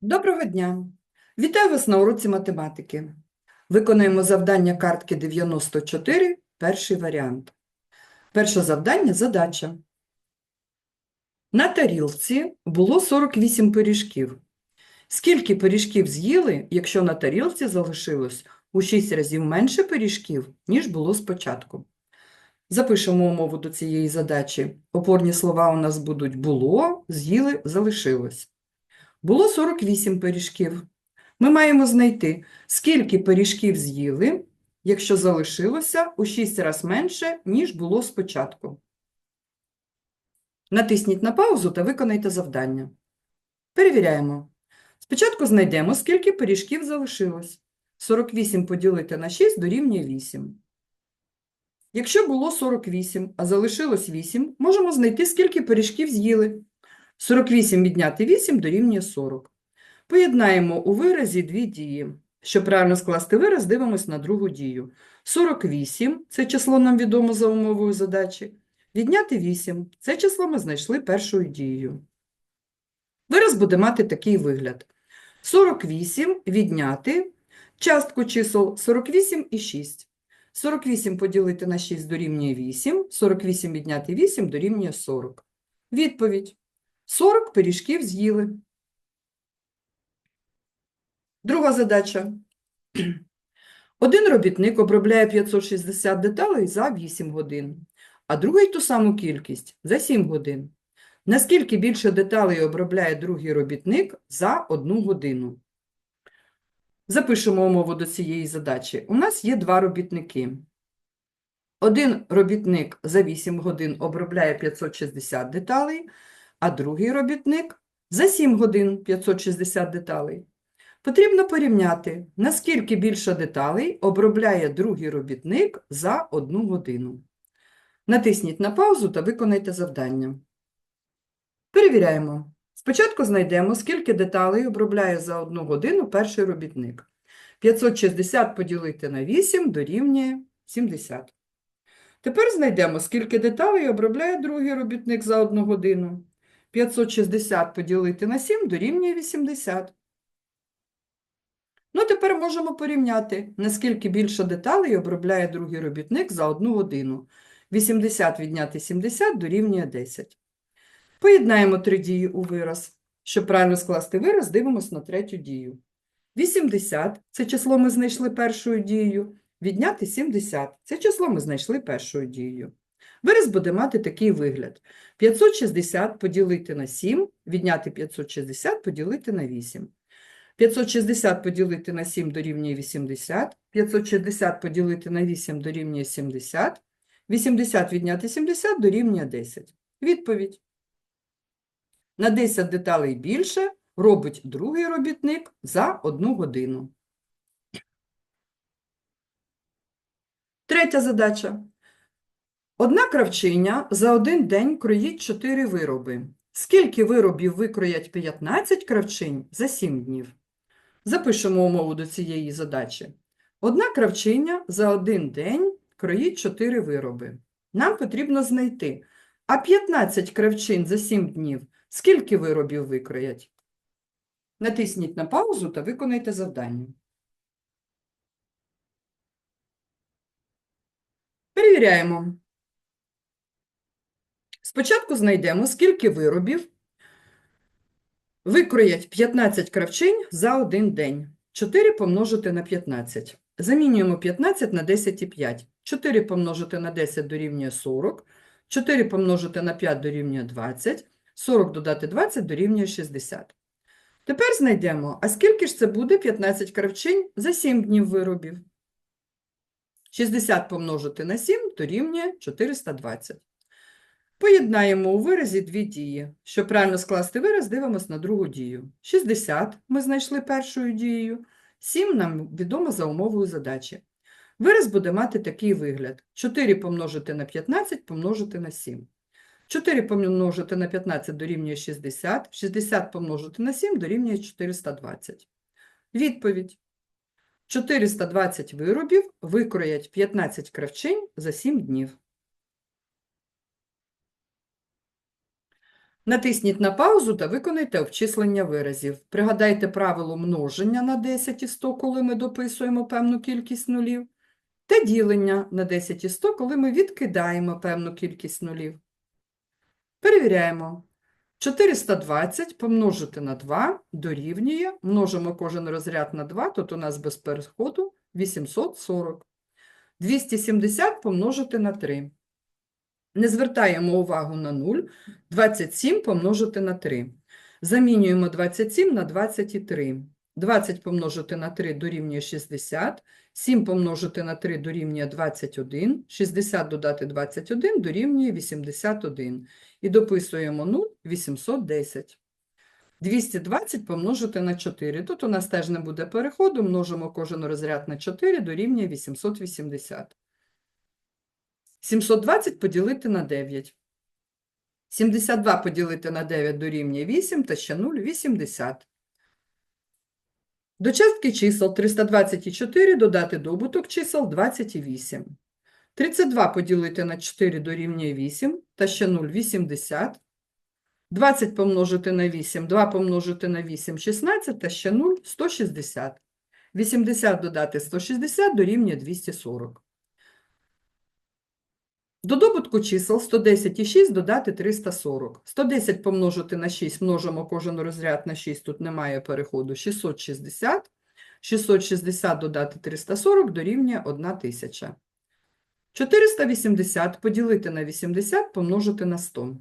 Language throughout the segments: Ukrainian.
Доброго дня! Вітаю вас на уроці математики. Виконуємо завдання картки 94, перший варіант. Перше завдання – задача. На тарілці було 48 пиріжків. Скільки пиріжків з'їли, якщо на тарілці залишилось у 6 разів менше пиріжків, ніж було спочатку? Запишемо умову до цієї задачі. Опорні слова у нас будуть «було», «з'їли», «залишилось». Було 48 пиріжків. Ми маємо знайти, скільки пиріжків з'їли, якщо залишилося у 6 разів менше, ніж було спочатку. Натисніть на паузу та виконайте завдання. Перевіряємо. Спочатку знайдемо, скільки пиріжків залишилось. 48 поділити на 6 дорівнює 8. Якщо було 48, а залишилось 8, можемо знайти, скільки пиріжків з'їли. 48 відняти 8 дорівнює 40. Поєднаємо у виразі дві дії. Щоб правильно скласти вираз, дивимось на другу дію. 48 – це число нам відомо за умовою задачі. Відняти 8 – це число ми знайшли першою дією. Вираз буде мати такий вигляд. 48 відняти частку чисел 48 і 6. 48 поділити на 6 дорівнює 8, 48 відняти 8 дорівнює 40. Відповідь. 40 пиріжків з'їли. Друга задача. Один робітник обробляє 560 деталей за 8 годин, а другий ту саму кількість за 7 годин. Наскільки більше деталей обробляє другий робітник за 1 годину? Запишемо умову до цієї задачі. У нас є два робітники. Один робітник за 8 годин обробляє 560 деталей, а другий робітник за 7 годин 560 деталей. Потрібно порівняти, наскільки більше деталей обробляє другий робітник за 1 годину. Натисніть на паузу та виконайте завдання. Перевіряємо. Спочатку знайдемо, скільки деталей обробляє за 1 годину перший робітник. 560 поділити на 8 дорівнює 70. Тепер знайдемо, скільки деталей обробляє другий робітник за 1 годину. 560 поділити на 7 дорівнює 80. Ну, тепер можемо порівняти, наскільки більше деталей обробляє другий робітник за 1 годину. 80 відняти 70 дорівнює 10. Поєднаємо три дії у вираз. Щоб правильно скласти вираз, дивимося на третю дію. 80 – це число ми знайшли першою дією. Відняти 70 – це число ми знайшли першою дією. Вираз буде мати такий вигляд. 560 поділити на 7, відняти 560 поділити на 8. 560 поділити на 7 дорівнює 80, 560 поділити на 8 дорівнює 70, 80 відняти 70 дорівнює 10. Відповідь. На 10 деталей більше робить другий робітник за 1 годину. Третя задача. Одна кравчиня за один день кроїть 4 вироби. Скільки виробів викроять 15 кравчинь за 7 днів? Запишемо умову до цієї задачі. Одна кравчиня за один день кроїть 4 вироби. Нам потрібно знайти, а 15 кравчин за 7 днів скільки виробів викроять? Натисніть на паузу та виконайте завдання. Перевіряємо. Спочатку знайдемо, скільки виробів викроять 15 кравчинь за один день. 4 помножити на 15. Замінюємо 15 на 10,5. 4 помножити на 10 дорівнює 40. 4 помножити на 5 дорівнює 20. 40 додати 20 дорівнює 60. Тепер знайдемо, а скільки ж це буде 15 кравчинь за 7 днів виробів? 60 помножити на 7 дорівнює 420. Поєднаємо у виразі дві дії. Щоб правильно скласти вираз, дивимось на другу дію. 60 ми знайшли першою дією, 7 нам відомо за умовою задачі. Вираз буде мати такий вигляд. 4 помножити на 15 помножити на 7. 4 помножити на 15 дорівнює 60, 60 помножити на 7 дорівнює 420. Відповідь. 420 виробів викроять 15 кравчинь за 7 днів. Натисніть на паузу та виконайте обчислення виразів. Пригадайте правило множення на 10 і 100, коли ми дописуємо певну кількість нулів, та ділення на 10 і 100, коли ми відкидаємо певну кількість нулів. Перевіряємо. 420 помножити на 2 дорівнює, множимо кожен розряд на 2, тут у нас без переходу 840. 270 помножити на 3. Не звертаємо увагу на 0. 27 помножити на 3. Замінюємо 27 на 23. 20 помножити на 3 дорівнює 60. 7 помножити на 3 дорівнює 21. 60 додати 21 дорівнює 81. І дописуємо 0 810. 220 помножити на 4. Тут у нас теж не буде переходу, множимо кожен розряд на 4 дорівнює 880. 720 поділити на 9. 72 поділити на 9 дорівнює 8 та ще 0 – 80. До частки чисел 324 додати добуток чисел 28. 32 поділити на 4 дорівнює 8 та ще 0 – 80. 20 помножити на 8, 2 помножити на 8 – 16 та ще 0 – 160. 80 додати 160 дорівнює 240. До добутку чисел 110 і 6 додати 340. 110 помножити на 6, множимо кожен розряд на 6, тут немає переходу, 660. 660 додати 340 дорівнює 1000. 480 поділити на 80 помножити на 100.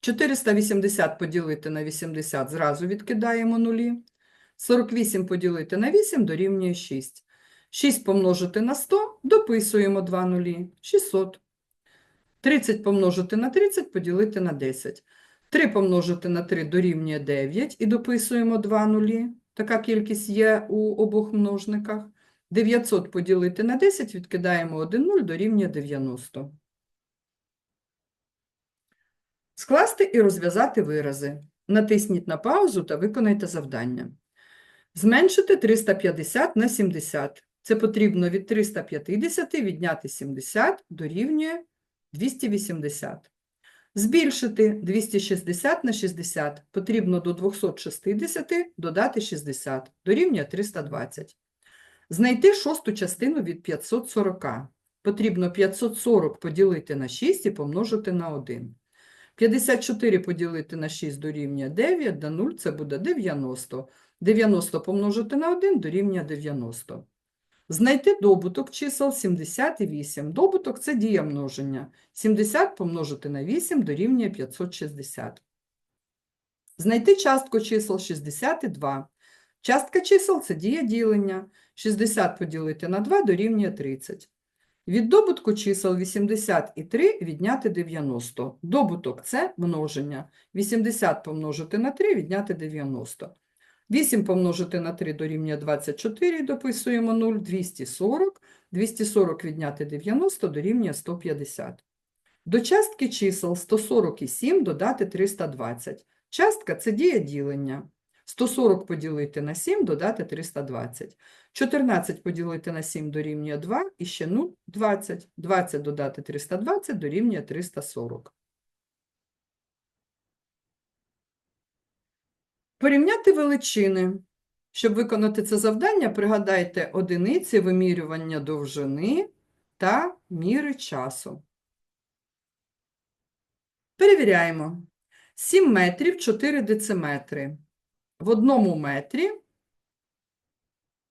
480 поділити на 80 зразу відкидаємо нулі. 48 поділити на 8 дорівнює 6. 6 помножити на 100 дописуємо 2 нулі. 600. 30 помножити на 30 поділити на 10. 3 помножити на 3 дорівнює 9 і дописуємо 2 нулі. Така кількість є у обох множниках. 900 поділити на 10 відкидаємо 1 0 дорівнює 90. Скласти і розв'язати вирази. Натисніть на паузу та виконайте завдання. Зменшити 350 на 70. Це потрібно від 350 відняти 70 дорівнює 280. Збільшити 260 на 60 потрібно до 260 додати 60, дорівнює 320. Знайти шосту частину від 540. Потрібно 540 поділити на 6 і помножити на 1. 54 поділити на 6 дорівнює 9, до 0 це буде 90. 90 помножити на 1 дорівнює 90. Знайти добуток чисел 70 і 8. Добуток – це дія множення. 70 помножити на 8 дорівнює 560. Знайти частку чисел 60 і 2. Частка чисел – це дія ділення. 60 поділити на 2 дорівнює 30. Від добутку чисел 80 і 3 відняти 90. Добуток – це множення. 80 помножити на 3 відняти 90. 8 помножити на 3 дорівнює 24, дописуємо 0, 240. 240 відняти 90 дорівнює 150. До частки чисел 147 додати 320. Частка – це дія ділення. 140 поділити на 7 додати 320. 14 поділити на 7 дорівнює 2 і ще 0 – 20. 20 додати 320 дорівнює 340. Порівняти величини. Щоб виконати це завдання, пригадайте одиниці вимірювання довжини та міри часу. Перевіряємо. 7 метрів 4 дециметри. В одному метрі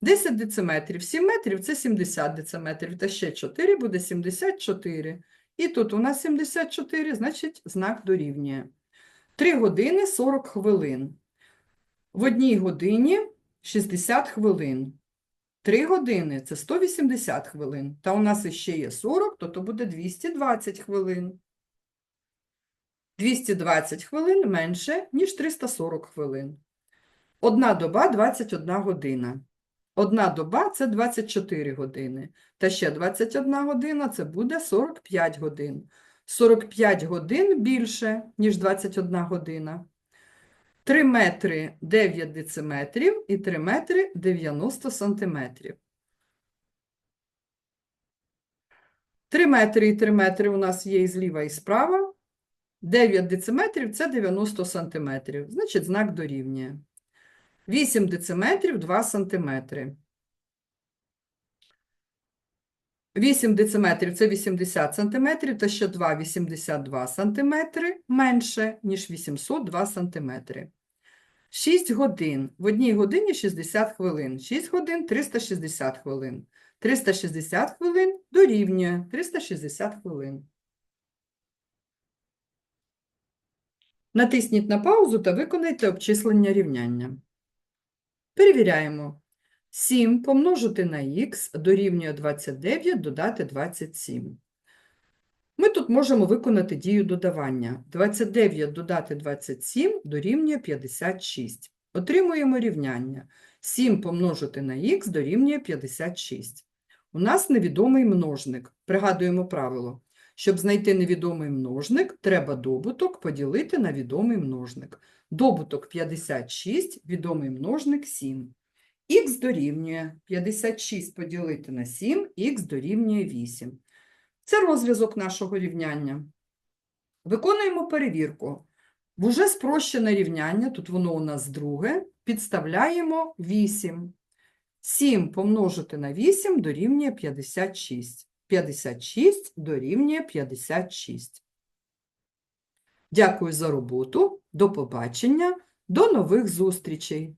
10 дециметрів. 7 метрів – це 70 дециметрів. Та ще 4 буде 74. І тут у нас 74, значить знак дорівнює. 3 години 40 хвилин. В одній годині 60 хвилин. 3 години – це 180 хвилин. Та у нас іще є 40, то то буде 220 хвилин. 220 хвилин менше, ніж 340 хвилин. Одна доба – 21 година. Одна доба – це 24 години. Та ще 21 година – це буде 45 годин. 45 годин більше, ніж 21 година. 3 метри 9 дециметрів і 3 метри 90 сантиметрів. 3 метри і 3 метри у нас є і зліва, і справа. 9 дециметрів – це 90 сантиметрів, значить знак дорівнює. 8 дециметрів – 2 сантиметри. 8 дециметрів – це 80 сантиметрів, та ще 2 – 82 сантиметри менше, ніж 802 сантиметри. 6 годин. В одній годині 60 хвилин. 6 годин – 360 хвилин. 360 хвилин дорівнює 360 хвилин. Натисніть на паузу та виконайте обчислення рівняння. Перевіряємо. 7 помножити на х дорівнює 29 додати 27. Ми тут можемо виконати дію додавання. 29 додати 27 дорівнює 56. Отримуємо рівняння. 7 помножити на х дорівнює 56. У нас невідомий множник. Пригадуємо правило. Щоб знайти невідомий множник, треба добуток поділити на відомий множник. Добуток 56, відомий множник 7. Х дорівнює 56 поділити на 7, х дорівнює 8. Це розв'язок нашого рівняння. Виконуємо перевірку. В уже спрощене рівняння, тут воно у нас друге, підставляємо 8. 7 помножити на 8 дорівнює 56. 56 дорівнює 56. Дякую за роботу. До побачення. До нових зустрічей!